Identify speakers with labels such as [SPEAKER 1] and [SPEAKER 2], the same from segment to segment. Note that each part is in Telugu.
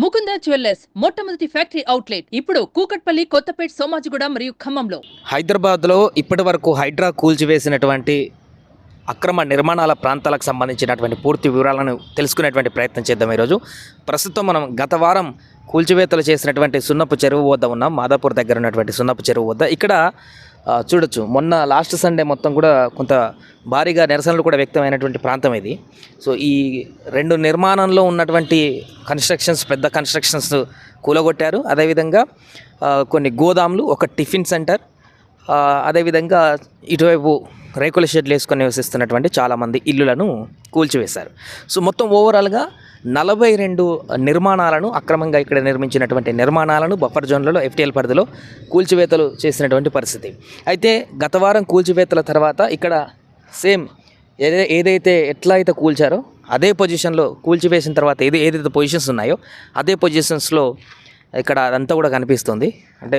[SPEAKER 1] ముకుంద జ్యువెల్లర్స్ మొట్టమొదటి ఫ్యాక్టరీ అవుట్లెట్ ఇప్పుడు కూకట్పల్లి కొత్తపేట్ సోమాజిగూడ మరియు ఖమ్మంలో.
[SPEAKER 2] హైదరాబాద్లో ఇప్పటి వరకు హైడ్రా కూల్చివేసినటువంటి అక్రమ నిర్మాణాల ప్రాంతాలకు సంబంధించినటువంటి పూర్తి వివరాలను తెలుసుకునేటువంటి ప్రయత్నం చేద్దాం ఈరోజు. ప్రస్తుతం మనం గత వారం కూల్చివేతలు చేసినటువంటి సున్నపు చెరువు వద్ద ఉన్నాం. మాదాపూర్ దగ్గర ఉన్నటువంటి సున్నపు చెరువు వద్ద. ఇక్కడ చూడొచ్చు. మొన్న లాస్ట్ సండే మొత్తం కూడా కొంత భారీగా నిరసనలు కూడా వ్యక్తమైనటువంటి ప్రాంతం ఇది. సో ఈ రెండు నిర్మాణంలో ఉన్నటువంటి కన్స్ట్రక్షన్స్ పెద్ద కన్స్ట్రక్షన్స్ కూలగొట్టారు. అదేవిధంగా కొన్ని గోదాములు ఒక టిఫిన్ సెంటర్ అదేవిధంగా ఇటువైపు రేకుల షెడ్లు వేసుకొని నివసిస్తున్నటువంటి చాలామంది ఇల్లులను కూల్చివేశారు. సో మొత్తం ఓవరాల్గా నలభై రెండు నిర్మాణాలను అక్రమంగా ఇక్కడ నిర్మించినటువంటి నిర్మాణాలను బఫర్ జోన్లలో ఎఫ్టీఎల్ పరిధిలో కూల్చివేతలు చేసినటువంటి పరిస్థితి. అయితే గత వారం కూల్చివేతల తర్వాత ఇక్కడ సేమ్ ఏదై ఏదైతే ఎట్లా అయితే కూల్చారో అదే పొజిషన్లో కూల్చివేసిన తర్వాత ఏది ఏదైతే పొజిషన్స్ ఉన్నాయో అదే పొజిషన్స్లో ఇక్కడ అదంతా కూడా కనిపిస్తుంది. అంటే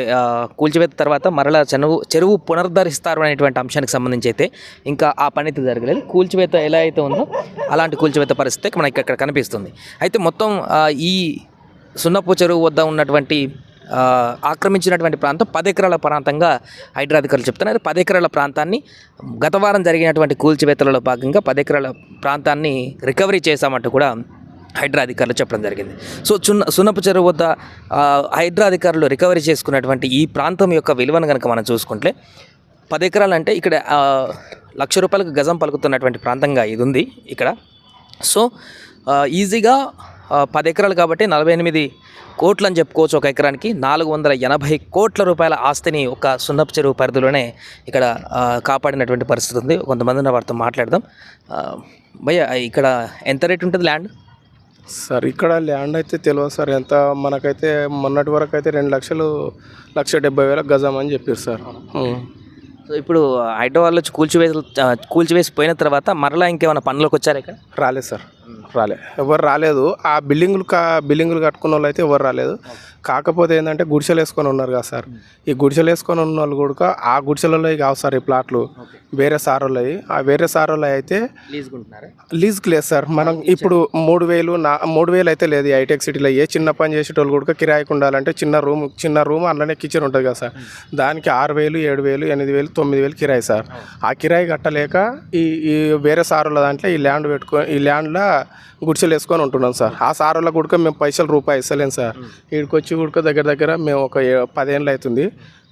[SPEAKER 2] కూల్చివేత తర్వాత మరలా చెరువు చెరువు పునరుద్ధరిస్తారు అనేటువంటి అంశానికి సంబంధించి అయితే ఇంకా ఆ పని అయితే జరగలేదు. కూల్చివేత ఎలా అయితే ఉందో అలాంటి కూల్చివేత పరిస్థితి మనకి ఇక్కడ కనిపిస్తుంది. అయితే మొత్తం ఈ సున్నపు చెరువు వద్ద ఉన్నటువంటి ఆక్రమించినటువంటి ప్రాంతం పది ఎకరాల ప్రాంతంగా హైడ్రా అధికారులు చెప్తున్నారు. పది ఎకరాల ప్రాంతాన్ని గత వారం జరిగినటువంటి కూల్చివేతలలో భాగంగా పది ఎకరాల ప్రాంతాన్ని రికవరీ చేశామంటూ కూడా హైడ్రా అధికారులు చెప్పడం జరిగింది. సో చున్న సున్నపు చెరువు వద్ద హైడ్రా అధికారులు రికవరీ చేసుకున్నటువంటి ఈ ప్రాంతం యొక్క విలువను కనుక మనం చూసుకుంటే పది ఎకరాలు అంటే ఇక్కడ లక్ష రూపాయలకు గజం పలుకుతున్నటువంటి ప్రాంతంగా ఇది ఉంది ఇక్కడ. సో ఈజీగా పది ఎకరాలు కాబట్టి నలభై ఎనిమిది కోట్లు అని చెప్పుకోవచ్చు ఒక ఎకరానికి. నాలుగు వందల ఎనభై కోట్ల రూపాయల ఆస్తిని ఒక సున్నపు చెరువు పరిధిలోనే ఇక్కడ కాపాడినటువంటి పరిస్థితి ఉంది. కొంతమంది వారితో మాట్లాడదాం. భయ్య ఇక్కడ ఎంత రేట్ ఉంటుంది ల్యాండ్?
[SPEAKER 3] సార్ ఇక్కడ ల్యాండ్ అయితే తెలియదు సార్. ఎంత మనకైతే మొన్నటి వరకు అయితే రెండు లక్షలు లక్ష డెబ్బై వేల గజం అని చెప్పారు సార్.
[SPEAKER 2] సో ఇప్పుడు హైదరాబాద్లో కూల్చివేసి ఆ, కూల్చివేసి పోయిన తర్వాత మరలా ఇంకేమైనా పనులకు వచ్చారు ఇక్కడ?
[SPEAKER 3] రాలేదు సార్. రాలే. ఎవరు రాలేదు. ఆ బిల్డింగులు కా బిల్డింగులు కట్టుకున్న వాళ్ళు అయితే ఎవరు రాలేదు. కాకపోతే ఏంటంటే గుడిసెలు వేసుకొని ఉన్నారు కదా సార్. ఈ గుడిసెలు వేసుకొని ఉన్న వాళ్ళు కూడా ఆ గుడిసెలలో కావు సార్ ఈ ప్లాట్లు. వేరే సార్ వాళ్ళవి ఆ వేరే సార్ వాళ్ళవి అయితే లీజ్కి లేదు సార్. మనం ఇప్పుడు మూడు వేలు నా మూడు వేలు అయితే లేదు హైటెక్ సిటీలో. ఏ చిన్న పని చేసేటోళ్ళు కూడా కిరాయికి ఉండాలంటే చిన్న రూమ్ చిన్న రూమ్ అందులోనే కిచెన్ ఉంటుంది కదా సార్. దానికి ఆరు వేలు ఏడు వేలు ఎనిమిది వేలు తొమ్మిది వేలు కిరాయి సార్. ఆ కిరాయి కట్టలేక ఈ ఈ వేరే సారుల దాంట్లో ఈ ల్యాండ్ పెట్టుకొని ఈ ల్యాండ్లో గుడిసెలు వేసుకొని ఉంటున్నాం సార్. ఆ సారుల కూడా మేము పైసలు రూపాయి ఇస్తలేం సార్. వీడికి వచ్చి కూడా దగ్గర దగ్గర మేము ఒక పదేళ్ళు అవుతుంది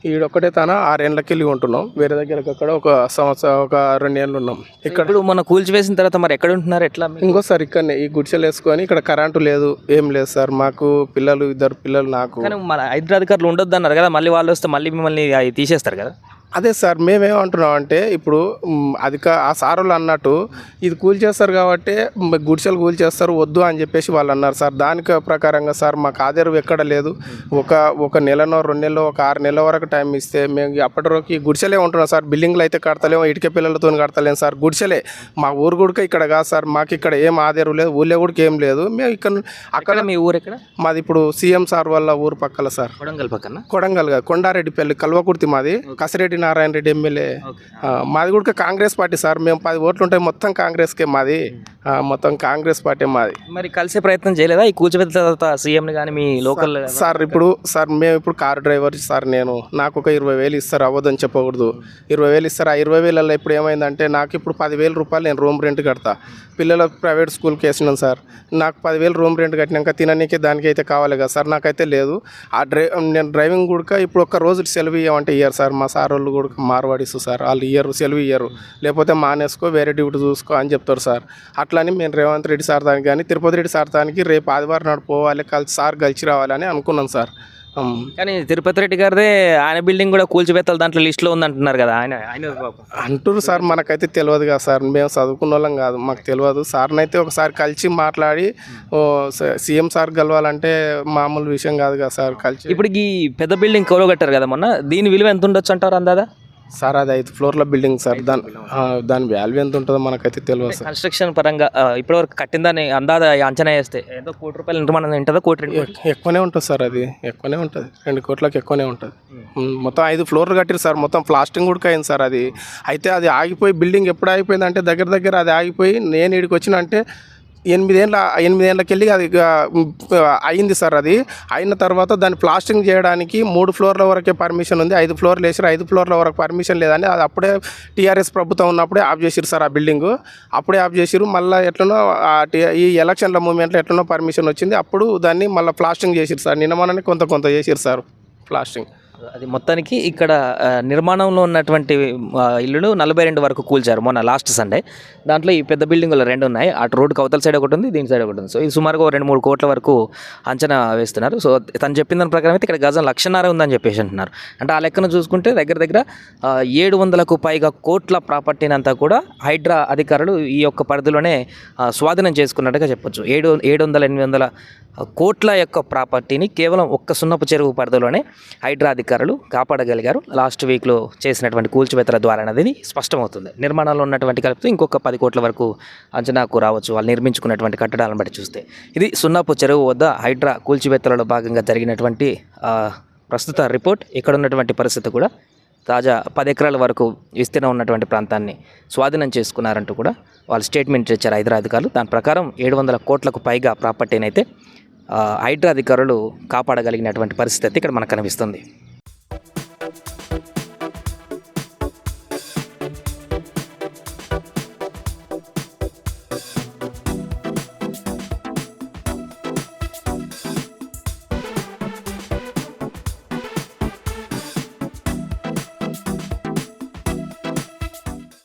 [SPEAKER 3] ఈడొక్కటే తన ఆరేళ్ళకి వెళ్ళి ఉంటున్నాం. వేరే దగ్గరకు అక్కడ ఒక సంవత్సరం ఒక రెండు ఏళ్ళు ఉన్నాం. ఇక్కడ
[SPEAKER 2] మొన్న కూల్చివేసిన తర్వాత మరి ఎక్కడ ఉంటున్నారు? ఎట్లా? మీరు?
[SPEAKER 3] ఇంకోసారి ఇక్కడనే. ఈ గుడిసెలు వేసుకొని ఇక్కడ కరెంటు లేదు ఏం లేదు సార్. మాకు పిల్లలు ఇద్దరు పిల్లలు నాకు.
[SPEAKER 2] కానీ మన హైదరాబాద్ అధికారులు ఉండొద్దు అన్నారు కదా. మళ్ళీ వాళ్ళు వస్తే మళ్ళీ మిమ్మల్ని తీసేస్తారు కదా.
[SPEAKER 3] అదే సార్ మేమేమంటున్నాం అంటే ఇప్పుడు అధిక ఆ సారులు అన్నట్టు ఇది కూల్ చేస్తారు కాబట్టి గుడిసెలు కూల్ చేస్తారు వద్దు అని చెప్పేసి వాళ్ళు అన్నారు సార్. దానికి ప్రకారంగా సార్ మాకు ఆధారం ఎక్కడ లేదు. ఒక ఒక నెలనో రెండు నెలలో ఒక ఆరు నెలల వరకు టైం ఇస్తే మేము అప్పటి వరకు గుడిసెలే ఉంటున్నాం సార్. బిల్డింగ్లు అయితే కడతలేము ఇటుక పిల్లలతో కడతలేము సార్. గుడిసెలే. మా ఊరు కూడా ఇక్కడ కాదు సార్. మాకు ఇక్కడ ఏం ఆధారం లేదు ఊళ్ళో కూడా ఏం లేదు. మేము ఇక్కడ అక్కడ
[SPEAKER 2] అక్కడ మీ ఊరు ఎక్కడ?
[SPEAKER 3] మాది ఇప్పుడు సీఎం సార్ వాళ్ళ ఊరు పక్కల సార్.
[SPEAKER 2] కొడంగల్ పక్కన?
[SPEAKER 3] కొడంగల్ కాదు, కొండారెడ్డిపల్లి కల్వకుర్తి మాది. కసిరెడ్డి నారాయణ రెడ్డి ఎమ్మెల్యే. మాది కూడా కాంగ్రెస్ పార్టీ సార్. మేము పది ఓట్లు ఉంటాయి మొత్తం కాంగ్రెస్కే మాది. మొత్తం కాంగ్రెస్ పార్టీ మాది.
[SPEAKER 2] మరి కలిసే ప్రయత్నం చేయలేదా? ఈ కూల్చివేత తర్వాత సీఎంని కానీ మీ లోకల్
[SPEAKER 3] సార్ ఇప్పుడు సార్ మేము ఇప్పుడు కారు డ్రైవర్ సార్ నేను. నాకు ఒక ఇరవై వేలు ఇస్తారు అవ్వదని చెప్పకూడదు. ఇరవై వేలు ఇస్తారు. ఆ ఇరవై వేలలో ఇప్పుడు ఏమైందంటే నాకు ఇప్పుడు పదివేల రూపాయలు నేను రూమ్ రెంట్ కడతా. పిల్లల ప్రైవేట్ స్కూల్కి వేసినాను సార్. నాకు పదివేలు రూమ్ రెంట్ కట్టినాక తిననీకి దానికి అయితే కావాలి కదా సార్. నాకైతే లేదు. ఆ డ్రై నేను డ్రైవింగ్ కూడా ఇప్పుడు ఒక్క రోజు సెలవు ఇవ్వమంటే ఇయ్యారు సార్. మా సార్ వాళ్ళు కూడా మార్వాడిస్తూ సార్. వాళ్ళు ఇయ్యరు సెలవు ఇయ్యరు. లేకపోతే మానేసుకో వేరే డ్యూటీ చూసుకో అని చెప్తారు సార్. అట్లని మేము రేవంత్ రెడ్డి సార్ దానికి కానీ తిరుపతి రెడ్డి సార్ దానికి రేపు ఆదివారం నాడు పోవాలి కలిసి సార్ కలిసి రావాలని అనుకున్నాం సార్.
[SPEAKER 2] కానీ తిరుపతి రెడ్డి గారిదే ఆయన బిల్డింగ్ కూడా కూల్చివేతలు దాంట్లో లిస్ట్లో ఉందంటున్నారు కదా ఆయన ఆయన.
[SPEAKER 3] అంటారు సార్ మనకైతే తెలియదు కదా సార్. మేము చదువుకున్న వాళ్ళం కాదు మాకు తెలియదు. సార్ని అయితే ఒకసారి కలిసి మాట్లాడి సీఎం సార్ కలవాలంటే మామూలు విషయం కాదు కదా సార్ కలిసి.
[SPEAKER 2] ఇప్పుడు ఈ పెద్ద బిల్డింగ్ కొలగొట్టారు కదా మొన్న దీని విలువ ఎంత ఉండొచ్చు అంటారు అందాదా?
[SPEAKER 3] సార్ అది ఐదు ఫ్లోర్ల బిల్డింగ్ సార్. దాని దాని వాల్యూ ఎంత ఉంటుందో మనకైతే తెలియదు సార్.
[SPEAKER 2] కన్స్ట్రక్షన్ పరంగా ఇప్పటివరకు కట్టిందని అందాద అంచనా వేస్తే? ఏదో కోటి రూపాయలు నిర్మాణం ఉంటుందో? కోటి
[SPEAKER 3] ఎక్కువనే ఉంటుంది సార్ అది. ఎక్కువనే ఉంటుంది. రెండు కోట్లకి ఎక్కువనే ఉంటుంది. ఉమ్, మొత్తం ఐదు ఫ్లోర్లు కట్టారు సార్. మొత్తం ప్లాస్టింగ్ కూడా అయింది సార్ అది. అయితే అది ఆగిపోయి బిల్డింగ్ ఎప్పుడు ఆగిపోయింది అంటే దగ్గర దగ్గర అది ఆగిపోయి నేను ఇక్కడికి వచ్చిన అంటే ఎనిమిదేళ్ళ ఎనిమిదేళ్ళకెళ్ళి అది అయింది సార్ అది. అయిన తర్వాత దాన్ని ప్లాస్టింగ్ చేయడానికి మూడు ఫ్లోర్ల వరకే పర్మిషన్ ఉంది. ఐదు ఫ్లోర్లు వేసారు ఐదు ఫ్లోర్ల వరకు పర్మిషన్ లేదని అది అప్పుడే టీఆర్ఎస్ ప్రభుత్వం ఉన్నప్పుడే ఆఫ్ చేసిరు సార్ ఆ బిల్డింగ్. అప్పుడే ఆఫ్ చేసిరు మళ్ళీ ఎట్లనో ఈ ఎలక్షన్ల మూమెంట్లో ఎట్లనో పర్మిషన్ వచ్చింది. అప్పుడు దాన్ని మళ్ళీ ప్లాస్టింగ్ చేసిరు సార్. నిన్న మొన్ననే కొంత కొంత చేసిరు సార్ ప్లాస్టింగ్.
[SPEAKER 2] అది మొత్తానికి ఇక్కడ నిర్మాణంలో ఉన్నటువంటి ఇల్లులు నలభై రెండు వరకు కూల్చారు మొన్న లాస్ట్ సండే దాంట్లో ఈ పెద్ద బిల్డింగులు రెండు ఉన్నాయి. అటు రోడ్డుకి అవతల సైడ్ ఒకటి ఉంది దీని సైడ్ ఒకటి ఉంది. సో ఇది సుమారుగా రెండు మూడు కోట్ల వరకు అంచనా వేస్తున్నారు. సో తను చెప్పిన దాని ప్రకారం అయితే ఇక్కడ గజం లక్షన్నర ఉందని చెప్పేసి అంటున్నారు. అంటే ఆ లెక్కను చూసుకుంటే దగ్గర దగ్గర ఏడు వందలకు పైగా కోట్ల ప్రాపర్టీని అంతా కూడా హైడ్రా అధికారులు ఈ యొక్క పరిధిలోనే స్వాధీనం చేసుకున్నట్టుగా చెప్పొచ్చు. ఏడు ఏడు వందల ఎనిమిది వందల కోట్ల యొక్క ప్రాపర్టీని కేవలం ఒక్క సున్నపు చెరువు పరిధిలోనే హైడ్రా అధికారులు కాపాడగలిగారు. లాస్ట్ వీక్లో చేసినటువంటి కూల్చివేతల ద్వారా అనేది స్పష్టమవుతుంది. నిర్మాణంలో ఉన్నటువంటి కలిపితే ఇంకొక పది కోట్ల వరకు అంచనాకు రావచ్చు. వాళ్ళు నిర్మించుకున్నటువంటి కట్టడాలను బట్టి చూస్తే. ఇది సున్నాపు చెరువు వద్ద హైడ్రా కూల్చివేతలలో భాగంగా జరిగినటువంటి ప్రస్తుత రిపోర్ట్. ఇక్కడ ఉన్నటువంటి పరిస్థితి కూడా తాజా పది ఎకరాల వరకు విస్తీర్ణం ఉన్నటువంటి ప్రాంతాన్ని స్వాధీనం చేసుకున్నారంటూ కూడా వాళ్ళు స్టేట్మెంట్ ఇచ్చారు హైదరాధికారులు దాని ప్రకారం ఏడు వందల కోట్లకు పైగా ప్రాపర్టీని అయితే హైడ్రా అధికారులు కాపాడగలిగినటువంటి పరిస్థితి అయితే ఇక్కడ మనకు కనిపిస్తుంది.